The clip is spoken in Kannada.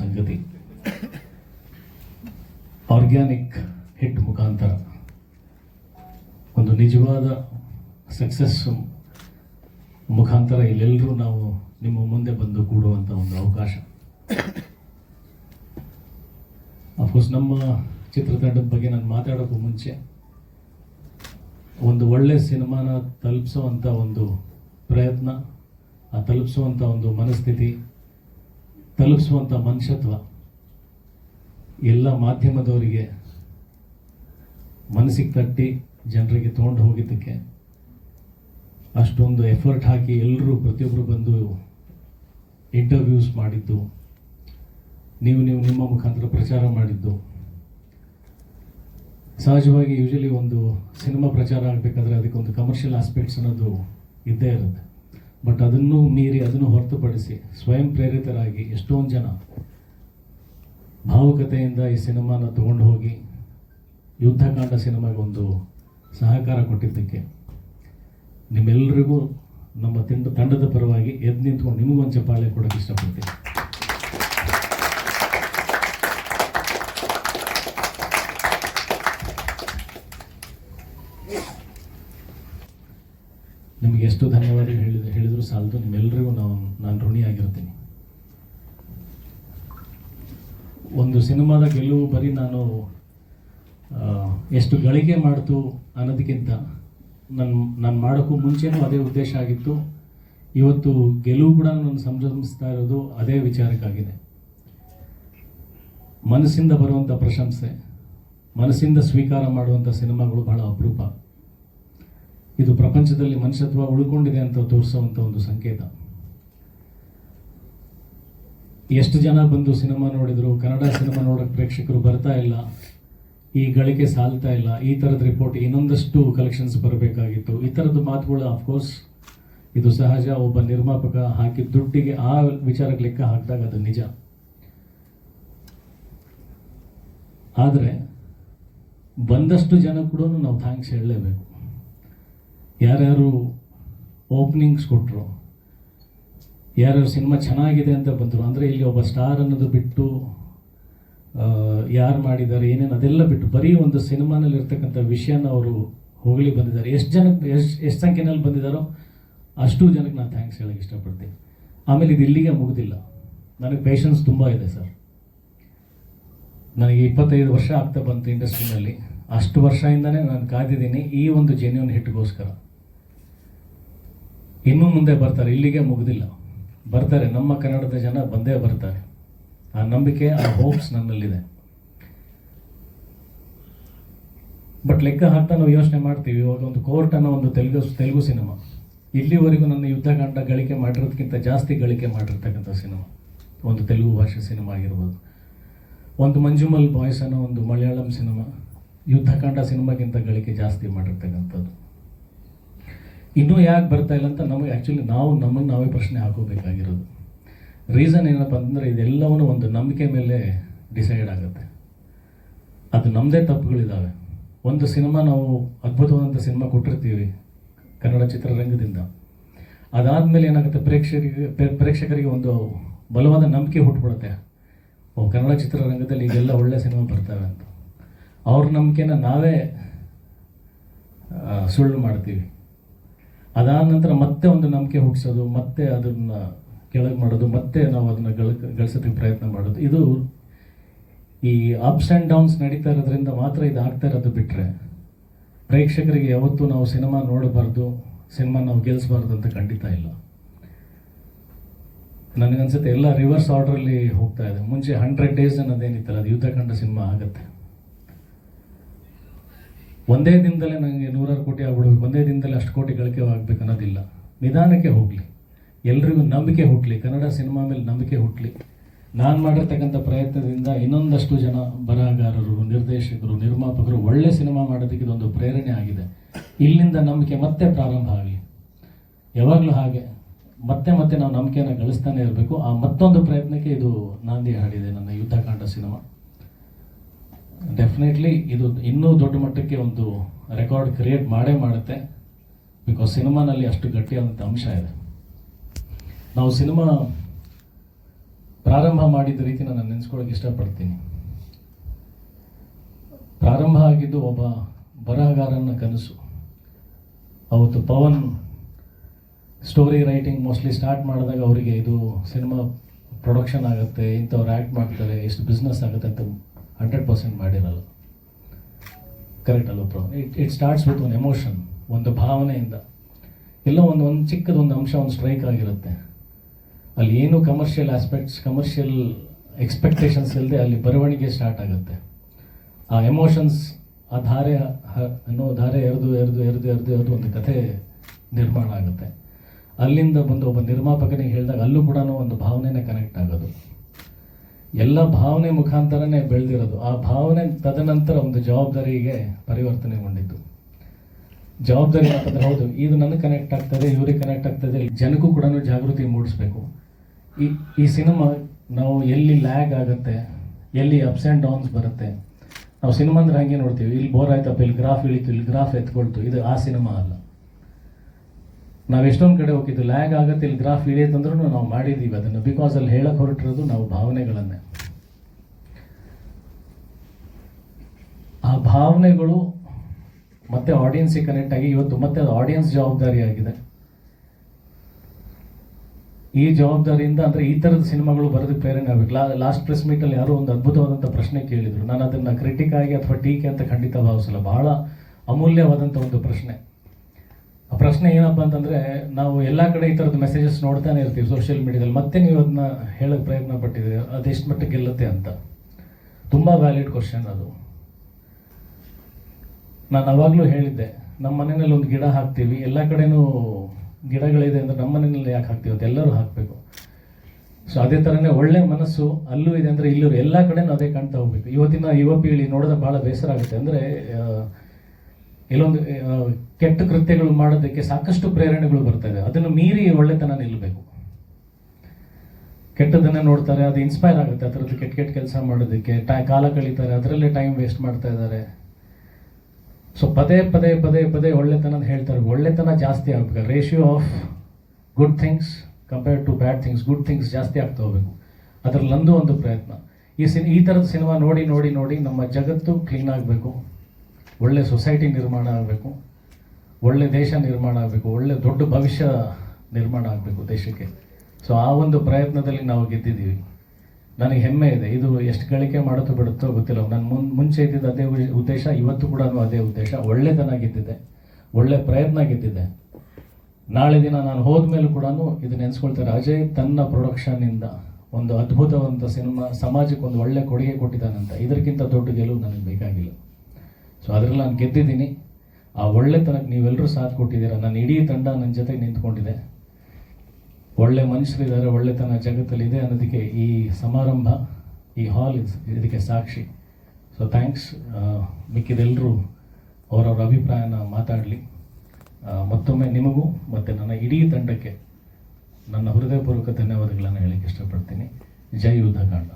ಸಂಗತಿ. ಆರ್ಗ್ಯಾನಿಕ್ ಹಿಟ್ ಮುಖಾಂತರ. ಒಂದು ನಿಜವಾದ ಸಕ್ಸಸ್ ಮುಖಾಂತರ ಇಲ್ಲೆಲ್ಲರೂ ನಾವು ನಿಮ್ಮ ಮುಂದೆ ಬಂದು ಕೂಡುವಂಥ ಒಂದು ಅವಕಾಶ. ಅಫ್ಕೋರ್ಸ್ ನಮ್ಮ ಚಿತ್ರತಂಡದ ಬಗ್ಗೆ ನಾನು ಮಾತಾಡೋಕ್ಕೂ ಮುಂಚೆ ಒಂದು ಒಳ್ಳೆ ಸಿನಿಮಾನ ತಲುಪಿಸುವಂಥ ಒಂದು ಪ್ರಯತ್ನ, ಆ ತಲುಪಿಸುವಂಥ ಒಂದು ಮನಸ್ಥಿತಿ ತಲುಪಿಸುವಂಥ ಮನುಷ್ಯತ್ವ ಎಲ್ಲ ಮಾಧ್ಯಮದವರಿಗೆ ಮನಸ್ಸಿಗೆ ತಟ್ಟಿ ಜನರಿಗೆ ತೊಗೊಂಡು ಹೋಗಿದ್ದಕ್ಕೆ ಅಷ್ಟೊಂದು ಎಫರ್ಟ್ ಹಾಕಿ ಎಲ್ಲರೂ ಪ್ರತಿಯೊಬ್ಬರು ಬಂದು ಇಂಟರ್ವ್ಯೂಸ್ ಮಾಡಿದ್ದು, ನೀವು ನೀವು ನಿಮ್ಮ ಮುಖಾಂತರ ಪ್ರಚಾರ ಮಾಡಿದ್ದು. ಸಹಜವಾಗಿ ಯೂಶಲಿ ಒಂದು ಸಿನಿಮಾ ಪ್ರಚಾರ ಆಗಬೇಕಾದ್ರೆ ಅದಕ್ಕೆ ಒಂದು ಕಮರ್ಷಿಯಲ್ ಆಸ್ಪೆಕ್ಟ್ಸ್ ಅನ್ನೋದು ಇದ್ದೇ ಇರುತ್ತೆ. ಬಟ್ ಅದನ್ನು ಮೀರಿ ಅದನ್ನು ಹೊರತುಪಡಿಸಿ ಸ್ವಯಂ ಪ್ರೇರಿತರಾಗಿ ಎಷ್ಟೊಂದು ಜನ ಭಾವುಕತೆಯಿಂದ ಈ ಸಿನಿಮಾನ ತಗೊಂಡು ಹೋಗಿ ಯುದ್ಧಕಾಂಡ ಸಿನಿಮಾಗೆ ಒಂದು ಸಹಕಾರ ಕೊಟ್ಟಿದ್ದಕ್ಕೆ ನಿಮ್ಮೆಲ್ಲರಿಗೂ ನಮ್ಮ ತಂಡ, ತಂಡದ ಪರವಾಗಿ ಎದ್ದು ನಿಂತ್ಕೊಂಡು ನಿಮಗೊಂದು ಚಪ್ಪಾಳೆ ಕೊಡೋಕ್ಕೆ ಇಷ್ಟಪಡ್ತೀನಿ. ನಿಮಗೆ ಎಷ್ಟು ಧನ್ಯವಾದ ಹೇಳಿದ ಹೇಳಿದ್ರು ಸಾಲದು ನಿಮ್ಮೆಲ್ಲರಿಗೂ ನಾವು, ನಾನು ಋಣಿಯಾಗಿರ್ತೀನಿ. ಒಂದು ಸಿನಿಮಾದ ಗೆಲುವು ಬರೀ ನಾನು ಎಷ್ಟು ಗಳಿಕೆ ಮಾಡ್ತು ಅನ್ನೋದಕ್ಕಿಂತ ನನ್ನ ನಾನು ಮಾಡೋಕ್ಕೂ ಮುಂಚೆನೂ ಅದೇ ಉದ್ದೇಶ ಆಗಿತ್ತು. ಇವತ್ತು ಗೆಲುವು ಕೂಡ ನಾನು ಸಂಭ್ರಮಿಸ್ತಾ ಇರೋದು ಅದೇ ವಿಚಾರಕ್ಕಾಗಿದೆ. ಮನಸ್ಸಿಂದ ಬರುವಂಥ ಪ್ರಶಂಸೆ, ಮನಸ್ಸಿಂದ ಸ್ವೀಕಾರ ಮಾಡುವಂಥ ಸಿನಿಮಾಗಳು ಬಹಳ ಅಪರೂಪ. ಪ್ರಪಂಚದಲ್ಲಿ ಮನುಷ್ಯತ್ವ ಉಳ್ಕೊಂಡಿದೆ ಅಂತ ತೋರಿಸುವಂಥ ಒಂದು ಸಂಕೇತ. ಎಷ್ಟು ಜನ ಬಂದು ಸಿನಿಮಾ ನೋಡಿದ್ರು, ಕನ್ನಡ ಸಿನಿಮಾ ನೋಡೋಕೆ ಪ್ರೇಕ್ಷಕರು ಬರ್ತಾ ಇಲ್ಲ, ಈ ಗಳಿಕೆ ಸಾಲ್ತಾ ಇಲ್ಲ, ಈ ಥರದ ರಿಪೋರ್ಟ್ ಇನ್ನೊಂದಷ್ಟು ಕಲೆಕ್ಷನ್ಸ್ ಬರಬೇಕಾಗಿತ್ತು. ಈ ಥರದ್ದು ಮಾತುಗಳು ಅಫ್ಕೋರ್ಸ್ ಇದು ಸಹಜ, ಒಬ್ಬ ನಿರ್ಮಾಪಕ ಹಾಕಿದ ದುಡ್ಡಿಗೆ ಆ ವಿಚಾರಕ್ಕೆ ಲೆಕ್ಕ ಹಾಕಿದಾಗ ಅದು ನಿಜ. ಆದರೆ, ಬಂದಷ್ಟು ಜನ ಕೂಡ ನಾವು ಥ್ಯಾಂಕ್ಸ್ ಹೇಳಲೇಬೇಕು. ಯಾರ್ಯಾರು ಓಪನಿಂಗ್ಸ್ ಕೊಟ್ಟರು ಯಾರ್ಯಾರು ಸಿನಿಮಾ ಚೆನ್ನಾಗಿದೆ ಅಂತ ಬಂದರು, ಅಂದರೆ ಇಲ್ಲಿ ಒಬ್ಬ ಸ್ಟಾರ್ ಅನ್ನೋದು ಬಿಟ್ಟು ಯಾರು ಮಾಡಿದ್ದಾರೆ, ಏನೇನು ಅದೆಲ್ಲ ಬಿಟ್ಟು ಬರೀ ಒಂದು ಸಿನಿಮಾನಲ್ಲಿ ಇರ್ತಕ್ಕಂಥ ವಿಷಯನ ಅವರು ಹೋಗಲಿ ಬಂದಿದ್ದಾರೆ. ಎಷ್ಟು ಜನಕ್ಕೆ ಎಷ್ಟು ಎಷ್ಟು ಸಂಖ್ಯೆನಲ್ಲಿ ಬಂದಿದ್ದಾರೋ ಅಷ್ಟು ಜನಕ್ಕೆ ನಾನು ಥ್ಯಾಂಕ್ಸ್ ಹೇಳಕ್ಕೆ ಇಷ್ಟಪಡ್ತೀನಿ. ಆಮೇಲೆ ಇದು ಇಲ್ಲಿಗೆ ಮುಗಿದಿಲ್ಲ. ನನಗೆ ಪೇಷನ್ಸ್ ತುಂಬ ಇದೆ ಸರ್ ನನಗೆ ಇಪ್ಪತ್ತೈದು ವರ್ಷ ಆಗ್ತಾ ಬಂತು ಇಂಡಸ್ಟ್ರಿನಲ್ಲಿ ಅಷ್ಟು ವರ್ಷದಿಂದನೇ ನಾನು ಕಾದಿದ್ದೀನಿ ಈ ಒಂದು ಜೆನ್ಯೂನ್ ಹಿಟ್ಗೋಸ್ಕರ ಇನ್ನೂ ಮುಂದೆ ಬರ್ತಾರೆ, ಇಲ್ಲಿಗೆ ಮುಗಿದಿಲ್ಲ. ಬರ್ತಾರೆ, ನಮ್ಮ ಕನ್ನಡದ ಜನ ಬಂದೇ ಬರ್ತಾರೆ. ಆ ನಂಬಿಕೆ, ಆ ಹೋಪ್ಸ್ ನನ್ನಲ್ಲಿದೆ. ಬಟ್ ಲೆಕ್ಕ ಹಾಕ್ತಾ ನಾವು ಯೋಚನೆ ಮಾಡ್ತೀವಿ, ಇವಾಗ ಒಂದು ಕೋರ್ಟ್ ಅನ್ನೋ ಒಂದು ತೆಲುಗು ತೆಲುಗು ಸಿನಿಮಾ. ಇಲ್ಲಿವರೆಗೂ ನನ್ನ ಯುದ್ಧಕಾಂಡ ಗಳಿಕೆ ಮಾಡಿರೋದಕ್ಕಿಂತ ಜಾಸ್ತಿ ಗಳಿಕೆ ಮಾಡಿರ್ತಕ್ಕಂಥ ಸಿನಿಮಾ. ಒಂದು ತೆಲುಗು ಭಾಷೆ ಸಿನಿಮಾ ಆಗಿರ್ಬೋದು. ಒಂದು ಮಂಜುಮಲ್ ಬಾಯ್ಸ್ ಅನ್ನೋ ಒಂದು ಮಲಯಾಳಂ ಸಿನಿಮಾ ಯುದ್ಧಕಾಂಡ ಸಿನಿಮಾಗಿಂತ ಗಳಿಕೆ ಜಾಸ್ತಿ ಮಾಡಿರ್ತಕ್ಕಂಥದ್ದು. ಇನ್ನೂ ಯಾಕೆ ಬರ್ತಾ ಇಲ್ಲ ಅಂತ ನಮಗೆ ಆ್ಯಕ್ಚುಲಿ ನಾವು ನಮ್ಮನ್ನು ನಾವೇ ಪ್ರಶ್ನೆ ಹಾಕೋಬೇಕಾಗಿರೋದು. ರೀಸನ್ ಏನಪ್ಪ ಅಂತಂದರೆ ಇದೆಲ್ಲವೂ ಒಂದು ನಂಬಿಕೆ ಮೇಲೆ ಡಿಸೈಡ್ ಆಗುತ್ತೆ. ಅದು ನಮ್ಮದೇ ತಪ್ಪುಗಳಿದ್ದಾವೆ ಒಂದು ಸಿನಿಮಾ ನಾವು ಅದ್ಭುತವಾದಂಥ ಸಿನಿಮಾ ಕೊಟ್ಟಿರ್ತೀವಿ ಕನ್ನಡ ಚಿತ್ರರಂಗದಿಂದ. ಅದಾದಮೇಲೆ ಏನಾಗುತ್ತೆ? ಪ್ರೇಕ್ಷಕರಿಗೆ ಪ್ರೇಕ್ಷಕರಿಗೆ ಒಂದು ಬಲವಾದ ನಂಬಿಕೆ ಹುಟ್ಬಿಡುತ್ತೆ. ಓ, ಕನ್ನಡ ಚಿತ್ರರಂಗದಲ್ಲಿ ಈಗೆಲ್ಲ ಒಳ್ಳೆಯ ಸಿನಿಮಾ ಬರ್ತವೆ ಅಂತ. ಅವ್ರ ನಂಬಿಕೆನ ನಾವೇ ಸುಳ್ಳು ಮಾಡ್ತೀವಿ. ಅದಾದ ನಂತರ ಮತ್ತೆ ಒಂದು ನಂಬಿಕೆ ಹುಟ್ಟಿಸೋದು, ಮತ್ತೆ ಅದನ್ನ ಕೆಳಗೆ ಮಾಡೋದು, ಮತ್ತೆ ನಾವು ಅದನ್ನ ಗಳ, ಗಳಿಸೋದಕ್ಕೆ ಪ್ರಯತ್ನ ಮಾಡೋದು. ಇದು ಈ ಅಪ್ಸ್ ಆ್ಯಂಡ್ ಡೌನ್ಸ್ ನಡೀತಾ ಇರೋದ್ರಿಂದ ಮಾತ್ರ ಇದು ಆಗ್ತಾ ಇರೋದು ಬಿಟ್ಟರೆ ಪ್ರೇಕ್ಷಕರಿಗೆ ಯಾವತ್ತೂ ನಾವು ಸಿನಿಮಾ ನೋಡಬಾರ್ದು, ಸಿನಿಮಾ ನಾವು ಗೆಲ್ಲಿಸಬಾರ್ದು ಅಂತ ಖಂಡಿತ ಇಲ್ಲ. ನನಗನ್ಸುತ್ತೆ ಎಲ್ಲ ರಿವರ್ಸ್ ಆರ್ಡ್ರಲ್ಲಿ ಹೋಗ್ತಾ ಇದೆ. ಮುಂಚೆ ಹಂಡ್ರೆಡ್ ಡೇಸ್ ಅನ್ನೋದೇನಿತ್ತಲ್ಲ, ಅದು ಯುದ್ಧಕಾಂಡ ಸಿನಿಮಾ ಆಗುತ್ತೆ. ಒಂದೇ ದಿನದಲ್ಲೇ ನನಗೆ ನೂರಾರು ಕೋಟಿ ಆಗ್ಬಿಡ್ಬೇಕು. ಒಂದೇ ದಿನದಲ್ಲಿ ಅಷ್ಟು ಕೋಟಿ ಗಳಿಕೆ ಆಗ್ಬೇಕು ಅನ್ನೋದಿಲ್ಲ. ನಿಧಾನಕ್ಕೆ ಹೋಗಲಿ. ಎಲ್ರಿಗೂ ನಂಬಿಕೆ ಹುಟ್ಟಲಿ ಕನ್ನಡ ಸಿನಿಮಾ ಮೇಲೆ ನಂಬಿಕೆ ಹುಟ್ಟಲಿ ನಾನು ಮಾಡಿರ್ತಕ್ಕಂಥ ಪ್ರಯತ್ನದಿಂದ ಇನ್ನೊಂದಷ್ಟು ಜನ ಬರಹಗಾರರು, ನಿರ್ದೇಶಕರು, ನಿರ್ಮಾಪಕರು ಒಳ್ಳೆ ಸಿನಿಮಾ ಮಾಡೋದಕ್ಕೆ ಇದೊಂದು ಪ್ರೇರಣೆ ಆಗಿದೆ. ಇಲ್ಲಿಂದ ನಂಬಿಕೆ ಮತ್ತೆ ಪ್ರಾರಂಭ ಆಗಲಿ. ಯಾವಾಗಲೂ ಹಾಗೆ. ಮತ್ತೆ ಮತ್ತೆ ನಾವು ನಂಬಿಕೆಯನ್ನು ಗಳಿಸ್ತಾನೆ ಇರಬೇಕು. ಆ ಮತ್ತೊಂದು ಪ್ರಯತ್ನಕ್ಕೆ ಇದು ನಾಂದಿ ಹಾಡಿದೆ ನನ್ನ ಯುದ್ಧಕಾಂಡ ಸಿನಿಮಾ. ಡೆಫಿನೆಟ್ಲಿ ಇದು ಇನ್ನೂ ದೊಡ್ಡ ಮಟ್ಟಕ್ಕೆ ಒಂದು ರೆಕಾರ್ಡ್ ಕ್ರಿಯೇಟ್ ಮಾಡೇ ಮಾಡುತ್ತೆ. ಬಿಕಾಸ್ ಸಿನಿಮಾನಲ್ಲಿ ಅಷ್ಟು ಗಟ್ಟಿಯಾದಂಥ ಅಂಶ ಇದೆ. ನಾವು ಸಿನಿಮಾ ಪ್ರಾರಂಭ ಮಾಡಿದ ರೀತಿ ನಾನು ನೆನೆಸ್ಕೊಳ್ಳೋಕೆ ಇಷ್ಟಪಡ್ತೀನಿ. ಪ್ರಾರಂಭ ಆಗಿದ್ದು ಒಬ್ಬ ಬರಹಗಾರನ ಕನಸು. ಅವತ್ತು Pawan story writing mostly start ಮಾಡಿದಾಗ ಅವರಿಗೆ ಇದು ಸಿನಿಮಾ ಪ್ರೊಡಕ್ಷನ್ ಆಗುತ್ತೆ, ಇಂಥವ್ರು ಆ್ಯಕ್ಟ್ ಮಾಡ್ತಾರೆ, ಎಷ್ಟು ಬಿಸ್ನೆಸ್ ಆಗುತ್ತೆ ಅಂತ ಹಂಡ್ರೆಡ್ ಪರ್ಸೆಂಟ್ ಮಾಡಿರಲ್ಲ. ಕರೆಕ್ಟ್ ಅಲ್ವ bro it it starts with ಒಂದು ಎಮೋಷನ್ ಒಂದು ಭಾವನೆಯಿಂದ. ಎಲ್ಲೋ ಒಂದು ಒಂದು ಚಿಕ್ಕದೊಂದು ಅಂಶ, ಒಂದು ಸ್ಟ್ರೈಕ್ ಆಗಿರುತ್ತೆ. ಅಲ್ಲಿ ಏನು ಕಮರ್ಷಿಯಲ್ ಆಸ್ಪೆಕ್ಟ್ಸ್ ಕಮರ್ಷಿಯಲ್ ಎಕ್ಸ್ಪೆಕ್ಟೇಷನ್ಸ್ ಇಲ್ಲದೆ ಅಲ್ಲಿ ಬರವಣಿಗೆ ಸ್ಟಾರ್ಟ್ ಆಗುತ್ತೆ. ಆ ಎಮೋಷನ್ಸ್ ಆ ಧಾರೆ ಅನ್ನೋ ಧಾರೆ ಎರೆದು ಎರೆದು ಎರೆದು ಎರೆದು ಎರಡು ಒಂದು ಕಥೆ ನಿರ್ಮಾಣ ಆಗುತ್ತೆ. ಅಲ್ಲಿಂದ ಬಂದು ಒಬ್ಬ ನಿರ್ಮಾಪಕನಿಗೆ ಹೇಳಿದಾಗ ಅಲ್ಲೂ ಕೂಡ ಒಂದು ಭಾವನೆನೇ ಕನೆಕ್ಟ್ ಆಗೋದು. ಎಲ್ಲ ಭಾವನೆ ಮುಖಾಂತರನೇ ಬೆಳೆದಿರೋದು. ಆ ಭಾವನೆ ತದನಂತರ ಒಂದು ಜವಾಬ್ದಾರಿಗೆ ಪರಿವರ್ತನೆಗೊಂಡಿದ್ದು ಜವಾಬ್ದಾರಿ ಅಂತಂದ್ರೆ ಹೌದು. ಇದು ನನಗೆ ಕನೆಕ್ಟ್ ಆಗ್ತದೆ, ಇವ್ರಿಗೆ ಕನೆಕ್ಟ್ ಆಗ್ತದೆ. ಜನಕ್ಕೂ ಕೂಡ ಜಾಗೃತಿ ಮೂಡಿಸ್ಬೇಕು. ಈ ಈ ಸಿನಿಮಾ ನಾವು ಎಲ್ಲಿ ಲ್ಯಾಗ್ ಆಗುತ್ತೆ, ಎಲ್ಲಿ ಅಪ್ಸ್ ಆ್ಯಂಡ್ ಡೌನ್ಸ್ ಬರುತ್ತೆ. ನಾವು ಸಿನಿಮಾ ಅಂದ್ರೆ ಹಂಗೆ ನೋಡ್ತೀವಿ. ಇಲ್ಲಿ ಬೋರ್ ಆಯ್ತಪ್ಪ, ಇಲ್ಲಿ ಗ್ರಾಫ್ ಇಳಿತು, ಇಲ್ಲಿ ಗ್ರಾಫ್ ಎತ್ಕೊಳ್ತು. ಇದು ಆ ಸಿನಿಮಾ ಅಲ್ಲ. ನಾವು ಎಷ್ಟೊಂದು ಕಡೆ ಹೋಗಿದ್ದು ಲ್ಯಾಗ್ ಆಗುತ್ತೆ, ಇಲ್ಲಿ ಗ್ರಾಫ್ ಇಳಿಯತ್ತಂದ್ರೂ ನಾವು ಮಾಡಿದ್ದೀವಿ ಅದನ್ನು ಬಿಕಾಸ್ ಅಲ್ಲಿ ಹೇಳಕ್ಕೆ ಹೊರಟಿರೋದು ನಾವು ಭಾವನೆಗಳನ್ನೇ ಆ ಭಾವನೆಗಳು ಮತ್ತೆ ಆಡಿಯನ್ಸಿಗೆ ಕನೆಕ್ಟ್ ಆಗಿ ಇವತ್ತು ಮತ್ತೆ ಅದು ಆಡಿಯನ್ಸ್ ಜವಾಬ್ದಾರಿಯಾಗಿದೆ ಈ ಜವಾಬ್ದಾರಿಯಿಂದ ಅಂದ್ರೆ ಈ ತರದ ಸಿನಿಮಾಗಳು ಬರೋದಕ್ಕೆ ಪ್ರೇರಣೆ ಆಗಬೇಕು. ಲಾಸ್ಟ್ ಪ್ರೆಸ್ ಮೀಟ್ ಅಲ್ಲಿ ಯಾರೋ ಒಂದು ಅದ್ಭುತವಾದಂಥ ಪ್ರಶ್ನೆ ಕೇಳಿದ್ರು. ನಾನು ಅದನ್ನ ಕ್ರಿಟಿಕ್ ಆಗಿ ಅಥವಾ ಟೀಕೆ ಅಂತ ಖಂಡಿತ ಭಾವಿಸಲ್ಲ. ಬಹಳ ಅಮೂಲ್ಯವಾದಂಥ ಒಂದು ಪ್ರಶ್ನೆ. ಆ ಪ್ರಶ್ನೆ ಏನಪ್ಪ ಅಂತಂದ್ರೆ ನಾವು ಎಲ್ಲ ಕಡೆ ಈ ಥರದ ಮೆಸೇಜಸ್ ನೋಡ್ತಾನೆ ಇರ್ತೀವಿ ಸೋಷಿಯಲ್ ಮೀಡಿಯಾದಲ್ಲಿ ಮತ್ತೆ ನೀವು ಅದನ್ನ ಹೇಳೋಕ್ಕೆ ಪ್ರಯತ್ನ ಪಟ್ಟಿದ್ದೀರಿ? ಅದೆಷ್ಟು ಮಟ್ಟಿಗೆ ಗೆಲ್ಲುತ್ತೆ ಅಂತ. ತುಂಬಾ ವ್ಯಾಲಿಡ್ ಕ್ವಶನ್ ಅದು. ನಾನು ಅವಾಗಲೂ ಹೇಳಿದ್ದೆ ನಮ್ಮ ಮನೆಯಲ್ಲಿ ಒಂದು ಗಿಡ ಹಾಕ್ತೀವಿ, ಎಲ್ಲ ಕಡೆನೂ ಗಿಡಗಳಿದೆ ಅಂದರೆ ನಮ್ಮ ಮನೆಯಲ್ಲಿ ಯಾಕೆ ಹಾಕ್ತೀವಿ ಅಂತ ಎಲ್ಲರೂ ಹಾಕಬೇಕು. ಸೊ ಅದೇ ಥರನೇ ಒಳ್ಳೆ ಮನಸ್ಸು, ಅಲ್ಲೂ ಇದೆ ಅಂದರೆ ಇಲ್ಲೂ ಎಲ್ಲ ಕಡೆನೂ ಅದೇ ಕಾಣ್ತಾ ಹೋಗ್ಬೇಕು. ಇವತ್ತಿನ ಯುವ ಪೀಳಿ ನೋಡಿದ್ರೆ ಭಾಳ ಬೇಸರ ಆಗುತ್ತೆ ಅಂದರೆ ಇಲ್ಲೊಂದು ಕೆಟ್ಟ ಕೃತ್ಯಗಳು ಮಾಡೋದಕ್ಕೆ ಸಾಕಷ್ಟು ಪ್ರೇರಣೆಗಳು ಬರ್ತಾ ಇದೆ. ಅದನ್ನು ಮೀರಿ ಒಳ್ಳೆತನ ನಿಲ್ಲಬೇಕು ಕೆಟ್ಟದನ್ನ ನೋಡ್ತಾರೆ, ಅದು ಇನ್ಸ್ಪೈರ್ ಆಗುತ್ತೆ. ಅದರದ್ದು ಕೆಟ್ಟ ಕೆಟ್ಟ ಕೆಲಸ ಮಾಡೋದಕ್ಕೆ, ಟೈ, ಕಾಲ ಕಳೀತಾರೆ, ಅದರಲ್ಲೇ ಟೈಮ್ ವೇಸ್ಟ್ ಮಾಡ್ತಾ ಇದ್ದಾರೆ. ಸೊ ಪದೇ ಪದೇ ಪದೇ ಪದೇ ಒಳ್ಳೆತನ ಹೇಳ್ತಾರೆ. ಒಳ್ಳೆತನ ಜಾಸ್ತಿ ಆಗ್ಬೇಕು. Ratio of good things compared to bad things good things ಜಾಸ್ತಿ ಆಗ್ತಾ ಹೋಗ್ಬೇಕು. ಅದರಲ್ಲೊಂದು ಒಂದು ಪ್ರಯತ್ನ. ಈ ಸಿನ್, ಈ ಥರದ ಸಿನಿಮಾ ನೋಡಿ ನೋಡಿ ನೋಡಿ ನಮ್ಮ ಜಗತ್ತು ಕ್ಲೀನ್ ಆಗಬೇಕು. ಒಳ್ಳೆ ಸೊಸೈಟಿ ನಿರ್ಮಾಣ ಆಗಬೇಕು. ಒಳ್ಳೆ ದೇಶ ನಿರ್ಮಾಣ ಆಗಬೇಕು. ಒಳ್ಳೆ ದೊಡ್ಡ ಭವಿಷ್ಯ ನಿರ್ಮಾಣ ಆಗಬೇಕು ದೇಶಕ್ಕೆ. ಸೊ ಆ ಒಂದು ಪ್ರಯತ್ನದಲ್ಲಿ ನಾವು ಗೆದ್ದಿದ್ದೀವಿ. ನನಗೆ ಹೆಮ್ಮೆ ಇದೆ. ಇದು ಎಷ್ಟು ಗಳಿಕೆ ಮಾಡುತ್ತೋ ಬಿಡುತ್ತೋ ಗೊತ್ತಿಲ್ಲ. ನನ್ನ ಮುನ್, ಮುಂಚೆ ಇದ್ದಿದ್ದು ಅದೇ ಉದ್ದೇಶ ಇವತ್ತು ಕೂಡ ಅದೇ ಉದ್ದೇಶ. ಒಳ್ಳೆತನ ಗೆದ್ದಿದೆ ಒಳ್ಳೆ ಪ್ರಯತ್ನ ಗೆದ್ದಿದೆ ನಾಳೆ ದಿನ ನಾನು ಹೋದ್ಮೇಲೂ ಕೂಡ ಇದು ನೆನೆಸ್ಕೊಳ್ತಾರೆ ಅಜಯ್ ತನ್ನ ಪ್ರೊಡಕ್ಷನ್ನಿಂದ ಒಂದು ಅದ್ಭುತವಂತ ಸಿನಿಮಾ, ಸಮಾಜಕ್ಕೆ ಒಂದು ಒಳ್ಳೆ ಕೊಡುಗೆ ಕೊಟ್ಟಿದ್ದಾನಂತ. ಇದಕ್ಕಿಂತ ದೊಡ್ಡ ಗೆಲುವು ನನಗೆ ಬೇಕಾಗಿಲ್ಲ. ಸೊ ಅದರಲ್ಲಿ ನಾನು ಗೆದ್ದಿದ್ದೀನಿ. ಆ ಒಳ್ಳೆತನಕ್ಕೆ ನೀವೆಲ್ಲರೂ ಸಾಥ್ ಕೊಟ್ಟಿದ್ದೀರಾ? ನನ್ನ ಇಡೀ ತಂಡ ನನ್ನ ಜೊತೆ ನಿಂತ್ಕೊಂಡಿದೆ. ಒಳ್ಳೆ ಮನುಷ್ಯರಿದ್ದಾರೆ, ಒಳ್ಳೆತನ ಜಗತ್ತಲ್ಲಿದೆ ಅನ್ನೋದಕ್ಕೆ ಈ ಸಮಾರಂಭ, ಈ ಹಾಲ್ ಇದಕ್ಕೆ ಸಾಕ್ಷಿ. ಸೊ ಥ್ಯಾಂಕ್ಸ್ ಮಿಕ್ಕಿದೆಲ್ಲರೂ ಅವರವ್ರ ಅಭಿಪ್ರಾಯನ ಮಾತಾಡಲಿ. ಮತ್ತೊಮ್ಮೆ ನಿಮಗೂ ಮತ್ತು ನನ್ನ ಇಡೀ ತಂಡಕ್ಕೆ ನನ್ನ ಹೃದಯಪೂರ್ವಕ ಧನ್ಯವಾದಗಳನ್ನು ಹೇಳಕ್ಕೆ ಇಷ್ಟಪಡ್ತೀನಿ. ಜೈ ಯುದ್ಧಕಾಂಡ.